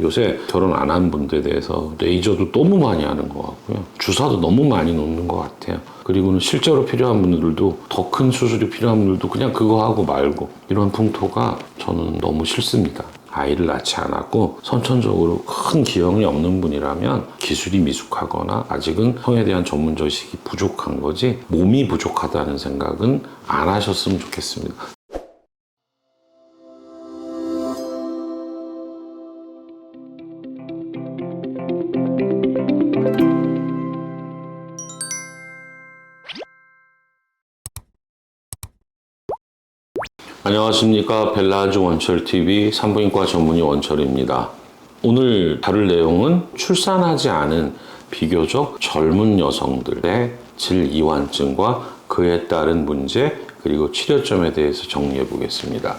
요새 결혼 안 한 분들에 대해서 레이저도 너무 많이 하는 것 같고요. 주사도 너무 많이 놓는 것 같아요. 그리고는 실제로 필요한 분들도 더 큰 수술이 필요한 분들도 그냥 그거 하고 말고 이런 풍토가 저는 너무 싫습니다. 아이를 낳지 않았고 선천적으로 큰 기형이 없는 분이라면 기술이 미숙하거나 아직은 성에 대한 전문 지식이 부족한 거지 몸이 부족하다는 생각은 안 하셨으면 좋겠습니다. 안녕하십니까 벨라즈 원철TV 산부인과 전문의 원철입니다. 오늘 다룰 내용은 출산하지 않은 비교적 젊은 여성들의 질이완증과 그에 따른 문제 그리고 치료점에 대해서 정리해 보겠습니다.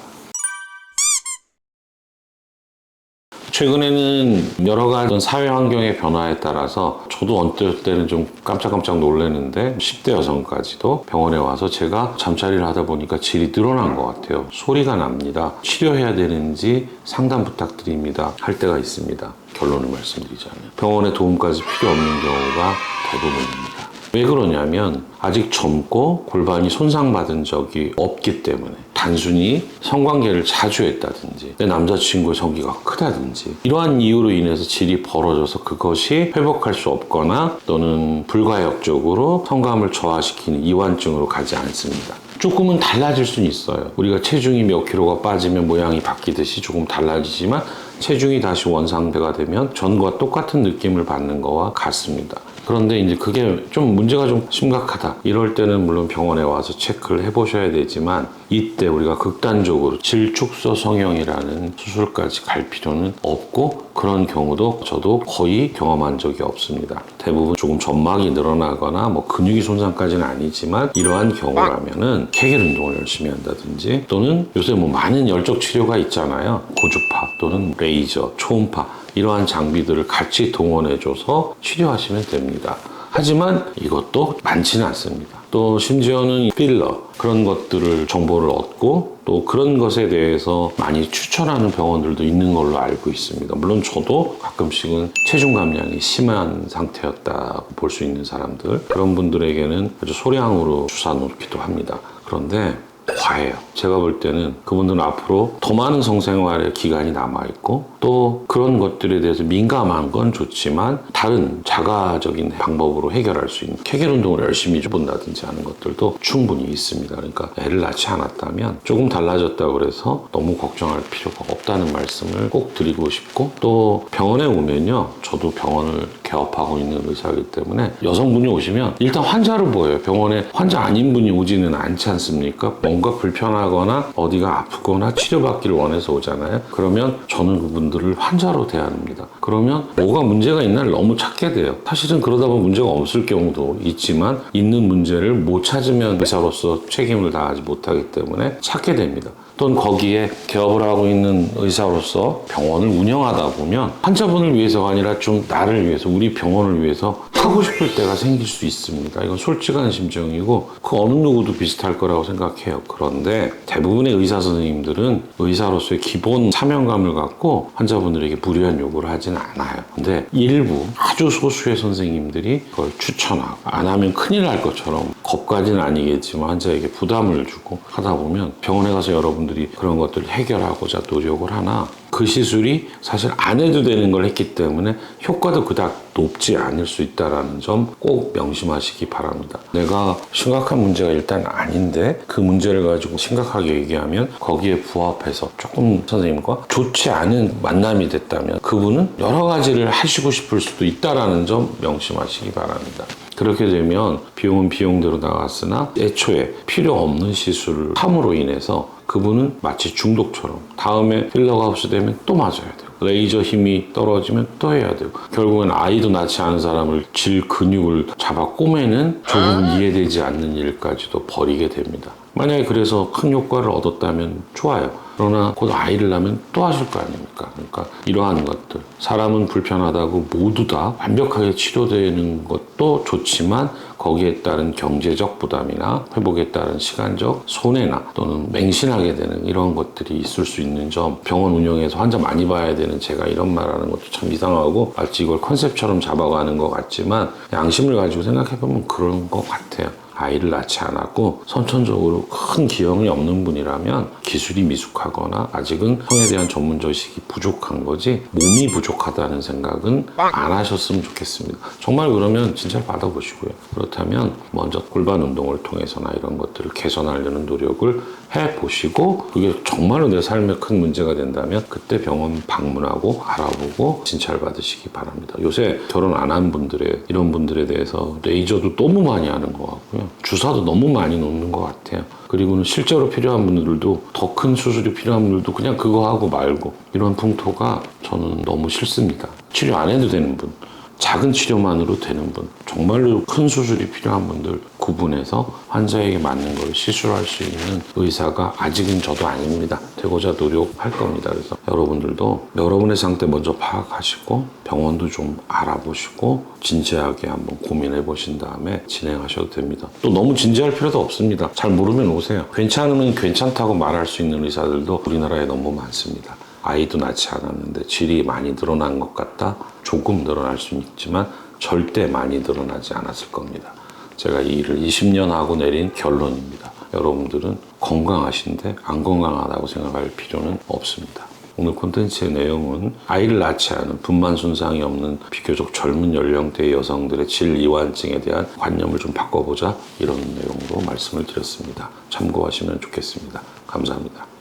최근에는 여러 가지 사회 환경의 변화에 따라서 저도 언뜻 때는 좀 깜짝깜짝 놀랐는데 10대 여성까지도 병원에 와서 제가 잠자리를 하다 보니까 질이 늘어난 것 같아요. 소리가 납니다. 치료해야 되는지 상담 부탁드립니다. 할 때가 있습니다. 결론을 말씀드리자면 병원에 도움까지 필요 없는 경우가 대부분입니다. 왜 그러냐면 아직 젊고 골반이 손상받은 적이 없기 때문에 단순히 성관계를 자주 했다든지 내 남자친구의 성기가 크다든지 이러한 이유로 인해서 질이 벌어져서 그것이 회복할 수 없거나 또는 불가역적으로 성감을 저하시키는 이완증으로 가지 않습니다. 조금은 달라질 수는 있어요. 우리가 체중이 몇 킬로가 빠지면 모양이 바뀌듯이 조금 달라지지만 체중이 다시 원상태가 되면 전과 똑같은 느낌을 받는 거와 같습니다. 그런데 이제 그게 좀 문제가 좀 심각하다. 이럴 때는 물론 병원에 와서 체크를 해보셔야 되지만 이때 우리가 극단적으로 질축소 성형이라는 수술까지 갈 필요는 없고 그런 경우도 저도 거의 경험한 적이 없습니다. 대부분 조금 점막이 늘어나거나 뭐 근육이 손상까지는 아니지만 이러한 경우라면은 케겔 운동을 열심히 한다든지 또는 요새 뭐 많은 열적 치료가 있잖아요. 고주파 또는 레이저, 초음파 이러한 장비들을 같이 동원해줘서 치료하시면 됩니다. 하지만 이것도 많지는 않습니다. 또 심지어는 필러 그런 것들을 정보를 얻고 또 그런 것에 대해서 많이 추천하는 병원들도 있는 걸로 알고 있습니다. 물론 저도 가끔씩은 체중 감량이 심한 상태였다고 볼 수 있는 사람들 그런 분들에게는 아주 소량으로 주사 놓기도 합니다. 그런데 과해요. 제가 볼 때는 그분들은 앞으로 더 많은 성생활의 기간이 남아있고 또 그런 것들에 대해서 민감한 건 좋지만 다른 자가적인 방법으로 해결할 수 있는 케겔 운동을 열심히 본다든지 하는 것들도 충분히 있습니다. 그러니까 애를 낳지 않았다면 조금 달라졌다고 그래서 너무 걱정할 필요가 없다는 말씀을 꼭 드리고 싶고 또 병원에 오면요. 저도 병원을 개업하고 있는 의사이기 때문에 여성분이 오시면 일단 환자를 보여요. 병원에 환자 아닌 분이 오지는 않지 않습니까? 뭔가 불편하거나 어디가 아프거나 치료받기를 원해서 오잖아요. 그러면 저는 그분들 을 환자로 대합니다. 그러면 뭐가 문제가 있나를 너무 찾게 돼요. 사실은 그러다 보면 문제가 없을 경우도 있지만 있는 문제를 못 찾으면 의사로서 책임을 다하지 못하기 때문에 찾게 됩니다. 또는 거기에 개업을 하고 있는 의사로서 병원을 운영하다 보면 환자분을 위해서가 아니라 좀 나를 위해서 우리 병원을 위해서 하고 싶을 때가 생길 수 있습니다. 이건 솔직한 심정이고 그 어느 누구도 비슷할 거라고 생각해요. 그런데 대부분의 의사 선생님들은 의사로서의 기본 사명감을 갖고 환자분들에게 무리한 요구를 하지는 않아요. 근데 일부 아주 소수의 선생님들이 그걸 추천하고 안 하면 큰일 날 것처럼 겁까지는 아니겠지만 환자에게 부담을 주고 하다 보면 병원에 가서 여러분들이 그런 것들을 해결하고자 노력을 하나 그 시술이 사실 안 해도 되는 걸 했기 때문에 효과도 그닥 높지 않을 수 있다는 점 꼭 명심하시기 바랍니다. 내가 심각한 문제가 일단 아닌데 그 문제를 가지고 심각하게 얘기하면 거기에 부합해서 조금 선생님과 좋지 않은 만남이 됐다면 그분은 여러 가지를 하시고 싶을 수도 있다라는 점 명심하시기 바랍니다. 그렇게 되면 비용은 비용대로 나갔으나 애초에 필요 없는 시술을 함으로 인해서 그분은 마치 중독처럼 다음에 필러가 흡수되면 또 맞아야 돼요. 레이저 힘이 떨어지면 또 해야 되고 결국엔 아이도 낳지 않은 사람을 질 근육을 잡아 꼬매는 조금 이해되지 않는 일까지도 벌이게 됩니다. 만약에 그래서 큰 효과를 얻었다면 좋아요. 그러나 곧 아이를 낳으면 또 하실 거 아닙니까? 그러니까 이러한 것들 사람은 불편하다고 모두 다 완벽하게 치료되는 것 또 좋지만 거기에 따른 경제적 부담이나 회복에 따른 시간적 손해나 또는 맹신하게 되는 이런 것들이 있을 수 있는 점 병원 운영에서 환자 많이 봐야 되는 제가 이런 말하는 것도 참 이상하고 마치 이걸 컨셉처럼 잡아가는 것 같지만 양심을 가지고 생각해보면 그런 것 같아요. 아이를 낳지 않았고 선천적으로 큰 기형이 없는 분이라면 기술이 미숙하거나 아직은 성에 대한 전문 지식이 부족한 거지 몸이 부족하다는 생각은 안 하셨으면 좋겠습니다. 정말 그러면 진찰 받아보시고요. 그렇다면 먼저 골반 운동을 통해서나 이런 것들을 개선하려는 노력을 해 보시고 그게 정말로 내 삶에 큰 문제가 된다면 그때 병원 방문하고 알아보고 진찰 받으시기 바랍니다. 요새 결혼 안 한 분들의 이런 분들에 대해서 레이저도 너무 많이 하는 것 같고요. 주사도 너무 많이 놓는 것 같아요. 그리고는 실제로 필요한 분들도 더 큰 수술이 필요한 분들도 그냥 그거 하고 말고 이런 풍토가 저는 너무 싫습니다. 치료 안 해도 되는 분, 작은 치료만으로 되는 분, 정말로 큰 수술이 필요한 분들 구분해서 환자에게 맞는 걸 시술할 수 있는 의사가 아직은 저도 아닙니다. 되고자 노력할 겁니다. 그래서 여러분들도 여러분의 상태 먼저 파악하시고 병원도 좀 알아보시고 진지하게 한번 고민해 보신 다음에 진행하셔도 됩니다. 또 너무 진지할 필요도 없습니다. 잘 모르면 오세요. 괜찮으면 괜찮다고 말할 수 있는 의사들도 우리나라에 너무 많습니다. 아이도 낳지 않았는데 질이 많이 늘어난 것 같다? 조금 늘어날 수는 있지만 절대 많이 늘어나지 않았을 겁니다. 제가 이 일을 20년 하고 내린 결론입니다. 여러분들은 건강하신데 안 건강하다고 생각할 필요는 없습니다. 오늘 콘텐츠의 내용은 아이를 낳지 않은 분만 손상이 없는 비교적 젊은 연령대의 여성들의 질 이완증에 대한 관념을 좀 바꿔보자 이런 내용으로 말씀을 드렸습니다. 참고하시면 좋겠습니다. 감사합니다.